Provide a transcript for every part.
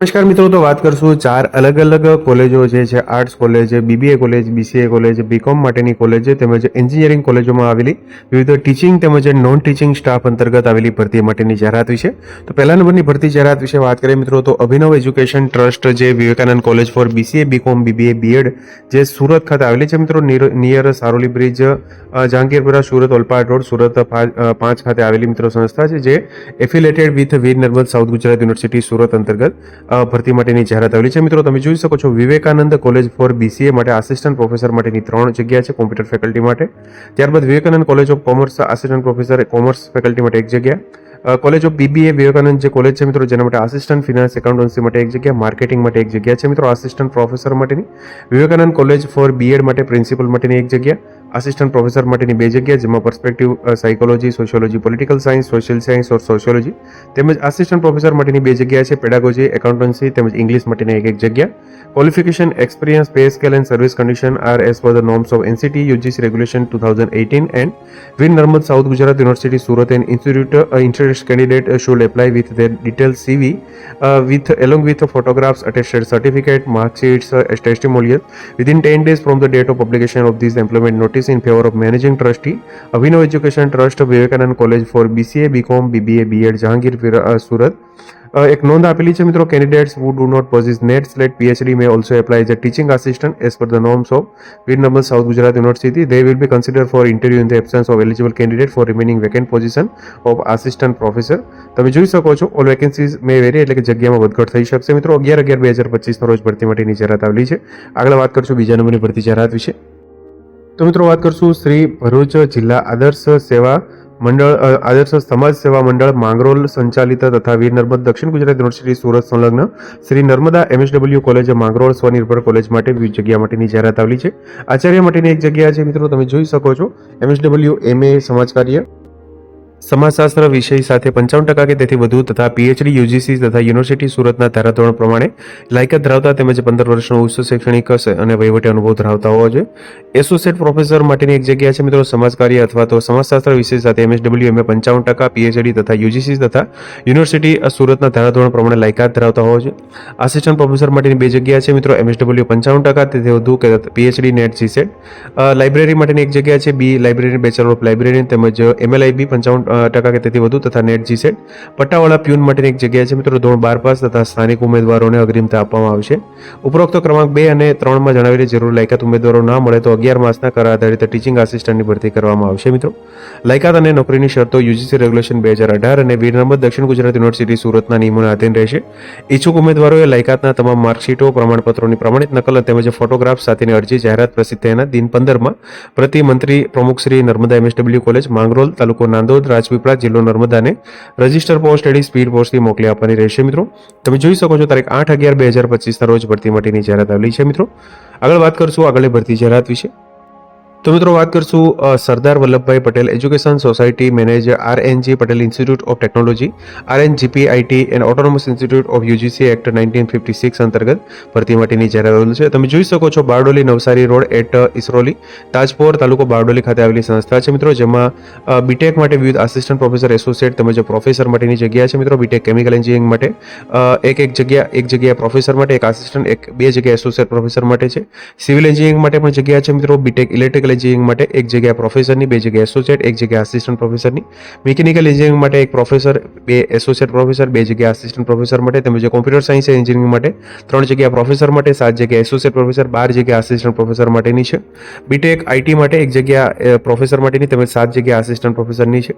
નમસ્કાર મિત્રો, તો વાત કરશું ચાર અલગ અલગ કોલેજો જે છે, arts college, BBA college, BCA college, BCom માટેની કોલેજ તેમજ એન્જિનિયરિંગ કોલેજોમાં આવેલી વિવિધ ટીચિંગ તેમજ નોન ટીચિંગ સ્ટાફ અંતર્ગત આવેલી ભરતી માટેની જાહેરાત વિશે. તો પહેલા નંબરની ભરતી જાહેરાત વિશે વાત કરીએ મિત્રો, તો અભિનવ એજ્યુકેશન ટ્રસ્ટ જે Vivekananda college for BCA, BCom, BBA, BEd જે સુરત ખાતે આવેલી છે મિત્રો near Saroli bridge Jahangirpura Surat, Olpad road, Surat પાંચ ખાતે આવેલી મિત્રો સંસ્થા છે, જે affiliated with Veer Narmad south Gujarat university Surat અંતર્ગત. ભરતી માટેની જાહેરાત આવેલી છે. મિત્રો, તમે જોઈ શકો છો, વિવેકાનંદ કોલેજ ફોર બીસીએ માટે આસિસ્ટન્ટ પ્રોફેસર માટેની ત્રણ જગ્યા છે કોમ્પ્યુટર ફેકલ્ટી માટે. ત્યારબાદ Vivekananda college of commerce assistant professor commerce faculty માટે એક જગ્યા. કોલેજ ઓફ બીબીએ વિવેકાનંદ જે કોલેજ છે, મિત્રો, જેના માટે આસિસ્ટન્ટ ફિનાન્સ એકાઉન્ટન્સી માટે એક જગ્યા માર્કેટિંગ માટે એક જગ્યા છે, મિત્રો આસિસ્ટન્ટ પ્રોફેસર માટેની. વિવેકાનંદ કોલેજ ફોર બીએડ માટે પ્રિન્સિપલ માટેની એક જગ્યા. આસિસ્ટન્ટ પ્રોફેસર માટેની બે જગ્યા જેમાં perspective psychology sociology political science social science or sociology તેમજ આસિસ્ટન્ટ પ્રોફેસર માટેની બે જગ્યા છે પેડાગોજી એકાઉન્ટન્સી તેમજ ઇંગ્લિશ માટેની એક એક જગ્યા. Qualification experience pay scale and service condition are as per the norms of NCT UGC regulation two thousand eighteen and Veer Narmad south Gujarat university Surat and institute interest candidate should apply with their detail CV with along with photographs attested certificate marksheets certificate, mark sheets, uh, as testimonial within 10 days from the date of publication of this employment notice in favor of managing trustee Abhinav Education Trust Vivekanand College for BCA, BCom, BBA, B.Ed Jahangir uh, Surat. અ, એક નોંધ આપેલી છે મિત્રો candidates who do not possess net slate PhD may also apply as a teaching assistant as per the norms of Veer Namal South Gujarat University. They will be considered for interview in the absence of eligible candidate for remaining vacant position of assistant professor. તમે જોઈ શકો છો all vacancies મે very એટલે કે જગ્યામાં વધઘટ થઈ શકશે મિત્રો અગિયાર અગિયાર બે હજાર પચીસના રોજ ભરતી માટેની જાહેરાત આવેલી છે આગળ વાત કરશું બીજા નંબરની ભરતી જાહેરાત વિશે તો મિત્રો વાત કરશું શ્રી ભરૂચ જિલ્લા આદર્શ સેવા મંડળ આદર્શ સમાજ સેવા મંડળ માંગરોલ સંચાલિત તથા વીર નર્મદ દક્ષિણ ગુજરાત યુનિવર્સિટી સુરત સંલગ્ન શ્રી નર્મદા એમએસડબલ્યુ કોલેજ માંગરોળ સ્વનિર્ભર કોલેજ માટે વિવિધ જગ્યા માટેની જાહેરાત આવેલી છે. આચાર્ય માટેની એક જગ્યા છે મિત્રો, તમે જોઈ શકો છો. એમએસડબલ્યુ એમએ સમાજકાર્ય સમાજશાસ્ત્ર વિષય સાથે પંચાવન ટકા કે તેથી વધુ તથા પીએચડી યુજીસી તથા યુનિવર્સિટી સુરતના ધારાધોરણ પ્રમાણે લાયકાત ધરાવતા તેમજ પંદર વર્ષનો ઉચ્ચ શૈક્ષણિક અને વહીવટી અનુભવ ધરાવતા હોવા જોઈએ. એસોસિએટ પ્રોફેસર માટેની એક જગ્યા છે મિત્રો સમાજકાર્ય અથવા તો સમાજશાસ્ત્ર વિષય સાથે એમએસડબલ્યુ એમએ પંચાવન ટકા પીએચડી તથા યુજીસી તથા યુનિવર્સિટી સુરતના ધારાધોરણ પ્રમાણે લાયકાત ધરાવતા હોવા જોઈએ. આસિસ્ટન્ટ પ્રોફેસર માટેની બે જગ્યા છે મિત્રો એમએસડબલ્યુ પંચાવન ટકા, તેથી વધુ કે પીએચડી નેટ જીસેટ લાઇબ્રેરી માટેની એક જગ્યા છે B library bachelor of library તેમજ એમએલઆઈબી પંચાવન ટકા કે તેથી વધુ તથા નેટ જીસેટ પટ્ટાવાળા પ્યુન માટેની એક જગ્યા છે મિત્રો, ધોરણ બાર પાસ તથા સ્થાનિક ઉમેદવારોને અગ્રિમતા આપવામાં આવશે ઉપરોક્ત ક્રમાંક બે અને ત્રણમાં જણાવેલી જરૂર લાયકાત ઉમેદવારો ના મળે તો અગિયાર માસના કર આધારિત ટીચિંગ આસિસ્ટન્ટની ભરતી કરવામાં આવશે મિત્રો. લાયકાત અને નોકરીની શરતો યુજીસી રેગ્યુલેશન બે હજાર અઢાર અને વીર નંબર દક્ષિણ ગુજરાત યુનિવર્સિટી સુરતના નિયમોને આધીન રહેશે. ઈચ્છુક ઉમેદવારોએ લાયકાતના તમામ માર્કશીટો, પ્રમાણપત્રોની પ્રમાણિત નકલ તેમજ ફોટોગ્રાફ સાથેની અરજી જાહેરાત પ્રસિદ્ધ થયાના દિન પંદરમાં પ્રતિમંત્રી પ્રમુખ શ્રી નર્મદા એમએસડબલ્યુ કોલેજ, માંગરોલ તાલુકો નાંદોદ રાજપીપળા જિલ્લો નર્મદાને રજિસ્ટર પોસ્ટ એડી સ્પીડ પોસ્ટથી મોકલી આપવાની રહેશે મિત્રો. તમે જોઈ શકો છો તારીખ આઠ અગિયાર બે હજાર પચીસના રોજ ભરતી માટેની જાહેરાત આવેલી છે મિત્રો. આગળ વાત કરશું આગળ ભરતી જાહેરાત વિશે. તો મિત્રો વાત કરશું Sardar Vallabhbhai Patel education society manager R N G Patel institute of technology R N GP IT and autonomous institute of UGC act nineteen fifty six અંતર્ગત ભરતી માટેની જાહેરાત છે. તમે જોઈ શકો છો બારડોલી નવસારી રોડ એટ ઇસરોલી, તાજપોર તાલુકો બારડોલી ખાતે આવેલી સંસ્થા છે મિત્રો, જેમાં બીટેક માટે વિવિધ આસિસ્ટન્ટ પ્રોફેસર એસોસિએટ તેમજ પ્રોફેસર માટેની જગ્યા છે મિત્રો બીટેક કેમિકલ એન્જિનિયરિંગ માટે એક એક જગ્યા એક જગ્યા પ્રોફેસર માટે, એક આસિસ્ટન્ટ એક બે જગ્યા એસોસિએટ પ્રોફેસર માટે છે. સિવિલ એન્જિનિયરિંગ માટે પણ જગ્યા છે મિત્રો બીટેક ઇલેક્ટ્રિકલ એન્જિનિયરિંગ માટે એક જગ્યા પ્રોફેસરની બે જગ્યા એસોસિએટ એક જગ્યા આસિસ્ટન્ટ પ્રોફેસરની મિકેનિકલ એન્જિનિયરિંગ માટે એક પ્રોફેસર બે એસોસિએટ પ્રોફેસર બે જગ્યા આસિસ્ટન્ટ પ્રોફેસર માટે, તેમજ કોમ્પ્યુટર સાયન્સ એન્જિનિયરિંગ માટે ત્રણ જગ્યા પ્રોફેસર માટે, સાત જગ્યા એસોસિએટ પ્રોફેસર બાર જગ્યા આસિસ્ટન્ટ પ્રોફેસર માટેની છે. બીટેક આઈટી માટે એક જગ્યા પ્રોફેસર માટેની, તેમજ સાત જગ્યા આસિસ્ટન્ટ પ્રોફેસરની છે.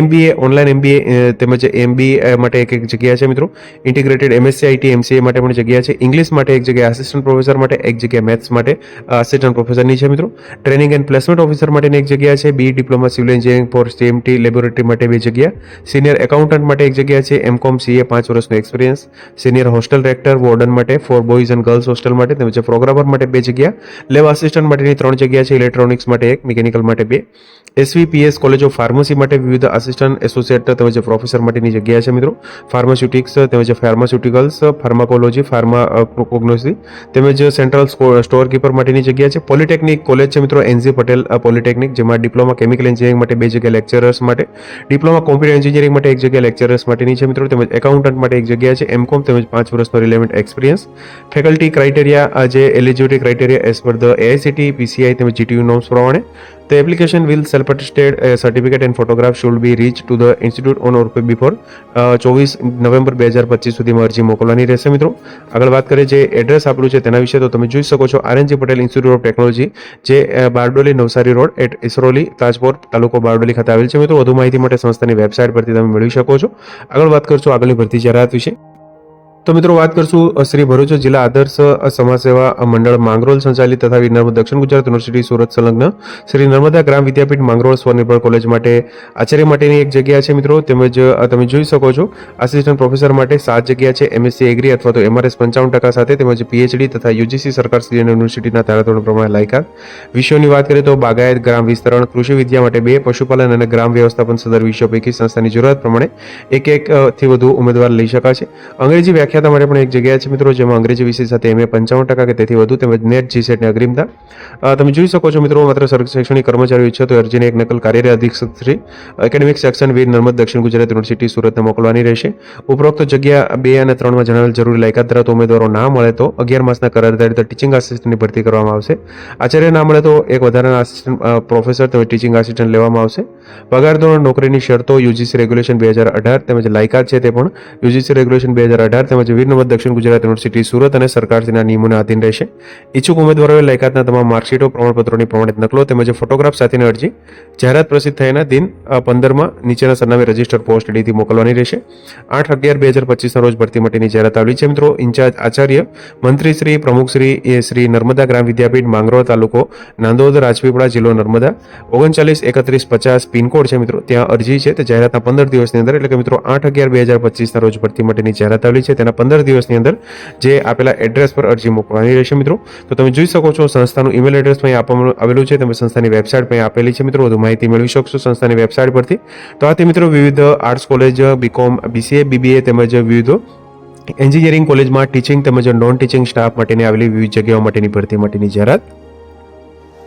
એમબીએ ઓનલાઈન એમબીએ તેમજ એમબીએ માટે એક એક જગ્યા છે મિત્રો. ઇન્ટિગ્રેટેડ એમએસસી આઈટી એમસીએ માટે પણ જગ્યા છે. ઇંગ્લિશ માટે એક જગ્યા આસિસ્ટન્ટ પ્રોફેસર માટે, એક જગ્યા મેથ્સ માટે આસિસ્ટન્ટ પ્રોફેસરની છે મિત્રો. Training training and placement officer માટેની એક જગ્યા છે B diploma civil engineering for CMT laboratory માટે બે જગ્યા. સિનિયર એકાઉન્ટન્ટ માટે એક જગ્યા છે એમકોમ સીએ પાંચ વર્ષનો experience senior hostel rector warden માટે for boys and girls hostel માટે. તેમજ પ્રોગ્રામર માટે બે જગ્યા. લેબ આસિસ્ટન્ટ માટેની ત્રણ જગ્યા છે ઇલેક્ટ્રોનિક્સ માટે એક મિકેનિકલ માટે બે. એસવીપીએસ કોલેજ ઓફ ફાર્મસી માટે વિવિધ આસિસ્ટન્ટ એસોસિએટ તેમજ પ્રોફેસર માટેની જગ્યા છે મિત્રો. ફાર્માસ્યુટિક્સ તેમજ ફાર્માસ્યુટિકલ્સ ફાર્માકોલોજી ફાર્મા કોગ્નોસી તેમજ સેન્ટ્રલ સ્ટોર કીપર માટેની જગ્યા છે. પોલિટેકનિક કોલેજ છે મિત્રો એનજી પટેલ પોલિટેકનિક, જેમાં ડિપ્લોમા કેમિકલ એન્જિનિયરિંગ માટે બે જગ્યા લેક્ચરર્સ માટે, ડિપ્લોમા કોમ્પ્યુટર એન્જિનિયરિંગ માટે એક જગ્યા લેક્ચરર્સ માટેની છે મિત્રો, તેમજ એકાઉન્ટન્ટ માટે એક જગ્યા છે, એમકોમ તેમજ પાંચ વર્ષનો રિલેવન્ટ એક્સપિરિયન્સ ફેકલ્ટી ક્રાઇટેરિયા જે eligibility criteria as per the AICTE PCI તેમજ જીટીયુ નોમ્સ પ્રમાણે The application will self-attested uh, certificate and photograph should be reached to the institute on or before ચોવીસ November બે હજાર પચીસ સુધીમાં અરજી મોકલવાની રહેશે મિત્રો. આગળ વાત કરીએ જે એડ્રેસ આપણું છે તેના વિશે તો તમે જોઈ શકો છો RNG Patel institute of technology જે બારડોલી નવસારી રોડ એટ ઇસરોલી તાજપોર તાલુકો બારડોલી ખાતે આવેલ છે મિત્રો. વધુ માહિતી માટે સંસ્થાની વેબસાઇટ પરથી તમે મેળવી શકો છો. આગળ વાત કરશું આગળની ભરતી જાહેરાત વિશે. તો મિત્રો વાત કરશું શ્રી ભરૂચ જિલ્લા આદર્શ સમાજ સેવા મંડળ માંગરોળ સંચાલિત તથા વિનર્મદ દક્ષિણ ગુજરાત યુનિવર્સિટી સુરત સંલગ્ન શ્રી નર્મદા ગ્રામ વિદ્યાપીઠ માંગરોળ સ્વનિર્ભર કોલેજ માટે આચાર્ય માટેની એક જગ્યા છે મિત્રો. તેમજ તમે જોઈ શકો છો આસિસ્ટન્ટ પ્રોફેસર માટે સાત જગ્યા છે એમએસસી એગ્રી અથવા તો એમઆરએસ પંચાવન ટકા સાથે તેમજ પીએચડી તથા યુજીસી સરકાર શ્રી યુનિવર્સિટીના ધારાધોરણ પ્રમાણે લાયકાત. વિષયોની વાત કરીએ તો બાગાયત ગ્રામ વિસ્તરણ કૃષિ વિદ્યા માટે બે પશુપાલન અને ગ્રામ વ્યવસ્થાપન સદર વિષયો પૈકી સંસ્થાની જરૂરિયાત પ્રમાણે એક એક અ, થી વધુ ઉમેદવાર લઈ શકાશે અંગ્રેજી વ્યાખ્યાતા માટે પણ એક જગ્યા છે મિત્રો જેમાં અંગ્રેજી વિષય સાથે એમએ પંચાવન ટકા કે તેથી વધુ તેમજ નેટ જીસેટની અગ્રિમતા. અ, તમે જોઈ શકો છો મિત્રો માત્ર શૈક્ષણિક કર્મચારીઓ ઈચ્છો તો અરજીને એક નકલ કાર્યરત અધિક્ષક શ્રી એકેડેમિક સેક્શન વીર નર્મદ દક્ષિણ ગુજરાત યુનિવર્સિટી સુરતને મોકલવાની રહેશે. ઉપરોક્ત જગ્યા બે અને ત્રણમાં જણાવેલ જરૂરી લાયકાત ધરાવતો ઉમેદવારો ના મળે તો અગિયાર માસના કરાર આધારિત ટીચિંગ આસિસ્ટન્ટની ભરતી કરવામાં આવશે. આચાર્ય ના મળે તો એક વધારાના આસિસ્ટન્ટ પ્રોફેસર તેમજ ટીચિંગ આસિસ્ટન્ટ લેવામાં આવશે. પગાર ધોરણ નોકરીની શરતો યુજીસી રેગ્યુલેશન બે હજાર અઢાર તેમજ લાયકાત છે તે પણ યુજીસી રેગ્યુલેશન બે હજાર અઢાર તેમજ વીર નર્મદ દક્ષિણ ગુજરાત યુનિવર્સિટી સુરત અને સરકારશ્રીના નિયમોને આધીન રહેશે. ઇચ્છુક ઉમેદવારોએ લાયકાતના તમામ માર્કશીટો, પ્રમાણપત્રોની પ્રમાણિત નકલો તેમજ ફોટોગ્રાફ સાથેની અરજી જાહેરાત પ્રસિદ્ધ થયાના દિન પંદરમાં નીચેના સરનામે રજિસ્ટર પોસ્ટ ડીથી મોકલવાની રહેશે. આઠ અગિયાર, બે હજાર પચીસના રોજ ભરતી માટેની જાહેરાત આવેલી છે. મિત્રો, ઇન્ચાર્જ આચાર્ય, મંત્રી શ્રી, પ્રમુખ શ્રી એ શ્રી નર્મદા ગ્રામ વિદ્યાપીઠ, માંગરોળ તાલુકો, નાંદોદ, રાજપીપળા જિલ્લો નર્મદા. ઓગણચાલીસ, એકત્રીસ, પચાસ, પિનકોડ છે મિત્રો. ત્યાં અરજી છે. તે જાહેરાતના પંદર દિવસની અંદર, એટલે કે મિત્રો, આઠ અગિયાર, બે હજાર પચીસના રોજ ભરતી માટેની જાહેરાત આવેલી છે. તેના પંદર દિવસની અંદર જે આપેલા એડ્રેસ પર અરજી મોકલવાની રહેશે મિત્રો. તો તમે જોઈ શકો છો સંસ્થાનું ઈમેલ એડ્રેસ અહીં આપવામાં આવેલું છે. તમે સંસ્થાની વેબસાઇટ પણ આપેલી છે મિત્રો. વધુ માહિતી મેળવી શકશો સંસ્થાની વેબસાઇટ પરથી. તો આથી મિત્રો વિવિધ arts college BCom BCA BBA તેમજ વિવિધ એન્જિનિયરિંગ કોલેજમાં ટીચિંગ તેમજ નોન ટીચિંગ સ્ટાફ માટેની આવેલી વિવિધ જગ્યાઓ માટેની ભરતી માટેની જાહેરાત